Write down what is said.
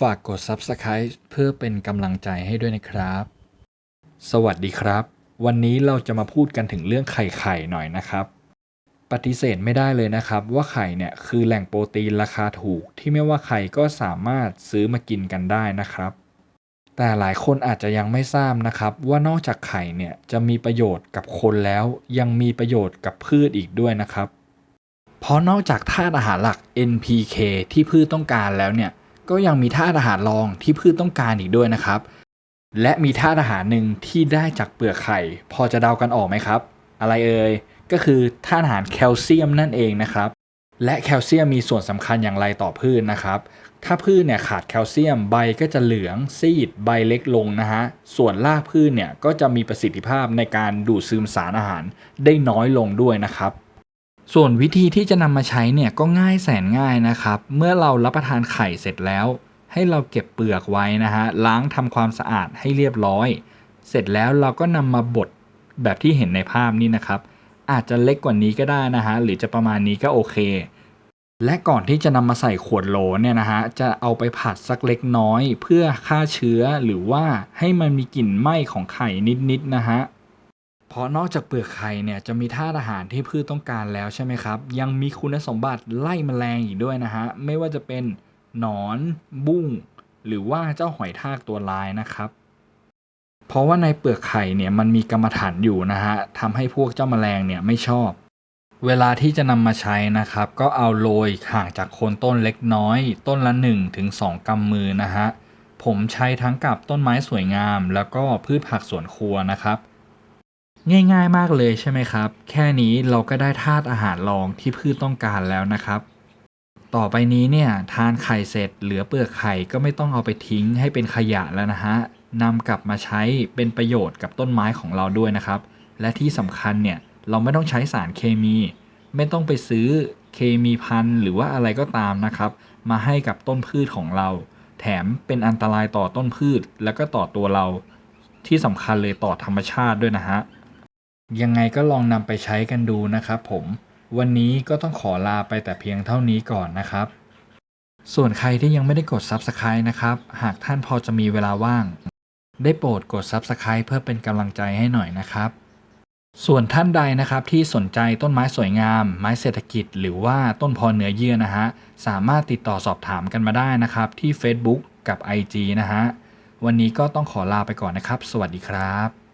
ฝากกด Subscribe เพื่อเป็นกำลังใจให้ด้วยนะครับ สวัสดีครับ วันนี้เราจะมาพูดกันถึงเรื่องไข่ไข่หน่อยนะครับ ปฏิเสธไม่ได้เลยนะครับ ว่าไข่เนี่ยคือแหล่งโปรตีนราคาถูก ที่ไม่ว่าใครก็สามารถซื้อมากินกันได้นะครับ แต่หลายคนอาจจะยังไม่ทราบนะครับ ว่านอกจากไข่เนี่ยจะมีประโยชน์กับคนแล้ว ยังมีประโยชน์กับพืชอีกด้วยนะครับ เพราะนอกจากธาตุอาหารหลัก NPK ที่พืชต้องการแล้วเนี่ย ก็ยังมีธาตุอาหารรองที่พืชต้องการอีกด้วยนะครับ และมีธาตุอาหารหนึ่งที่ได้จากเปลือกไข่ พอจะเดากันออกไหมครับ อะไรเอ่ยก็คือธาตุอาหารแคลเซียมนั่นเองนะครับ และแคลเซียมมีส่วนสำคัญอย่างไรต่อพืชนะครับ ถ้าพืชเนี่ยขาดแคลเซียมใบก็จะเหลืองซีดใบเล็กลงนะฮะส่วนรากพืชเนี่ยก็จะมีประสิทธิภาพในการดูดซึมสารอาหารได้น้อยลงด้วยนะครับ ส่วนวิธีที่จะนำมาใช้เนี่ยก็ง่ายแสนง่ายนะครับ เมื่อเรารับประทานไข่เสร็จแล้ว ให้เราเก็บเปลือกไว้นะฮะล้างทำความสะอาดให้เรียบร้อย เสร็จแล้วเราก็นำมาบดแบบที่เห็นในภาพนี้นะครับ อาจจะเล็กกว่านี้ก็ได้นะฮะหรือจะประมาณนี้ก็โอเค และก่อนที่จะนำมาใส่ขวดโหลเนี่ยนะฮะจะเอาไปผัดสักเล็กน้อย เพื่อฆ่าเชื้อหรือว่าให้มันมีกลิ่นไหม้ของไข่นิดๆนะฮะ ราะนอกจากเปลือกไข่เนี่ยจะมีธาตุอาหารที่พืชต้องการแล้วใช่ไหมครับ ยังมีคุณสมบัติไล่แมลงอีกด้วยนะฮะ ไม่ว่าจะเป็นหนอน บุ้ง หรือว่าเจ้าหอยทากตัวลายนะครับ เพราะว่าในเปลือกไข่เนี่ยมันมีกรรมฐานอยู่นะฮะทำให้พวกเจ้าแมลงเนี่ยไม่ชอบ เวลาที่จะนำมาใช้นะครับ ก็เอาโรยห่างจากโคนต้นเล็กน้อย ต้นละ1ถึง2กำมือนะฮะผมใช้ทั้งกับต้นไม้สวยงาม แล้วก็พืชผักสวนครัวนะครับ ง่ายๆมากเลยใช่ไหมครับ แค่นี้เราก็ได้ธาตุอาหารรองที่พืชต้องการแล้วนะครับ ต่อไปนี้เนี่ยทานไข่เสร็จเหลือเปลือกไข่ก็ไม่ต้องเอาไปทิ้งให้เป็นขยะแล้วนะฮะนำกลับมาใช้เป็นประโยชน์กับต้นไม้ของเราด้วยนะครับ และที่สำคัญเนี่ยเราไม่ต้องใช้สารเคมี ไม่ต้องไปซื้อเคมีพันหรือว่าอะไรก็ตามนะครับ มาให้กับต้นพืชของเรา แถมเป็นอันตรายต่อต้นพืช แล้วก็ต่อตัวเรา ที่สำคัญเลยต่อธรรมชาติด้วยนะฮะ ยังไงก็ลองนำไปใช้กันดูนะครับผม วันนี้ก็ต้องขอลาไปแต่เพียงเท่านี้ก่อนนะครับ ส่วนใครที่ยังไม่ได้กด Subscribe นะครับ หากท่านพอจะมีเวลาว่าง ได้โปรดกด Subscribe เพื่อเป็นกำลังใจให้หน่อยนะครับ ส่วนท่านใดนะครับที่สนใจต้นไม้สวยงาม ไม้เศรษฐกิจ หรือว่าต้นพอเนื้อเยื่อนะฮะ สามารถติดต่อสอบถามกันมาได้นะครับ ที่ Facebook กับ IG นะฮะ วันนี้ก็ต้องขอลาไปก่อนนะครับ สวัสดีครับ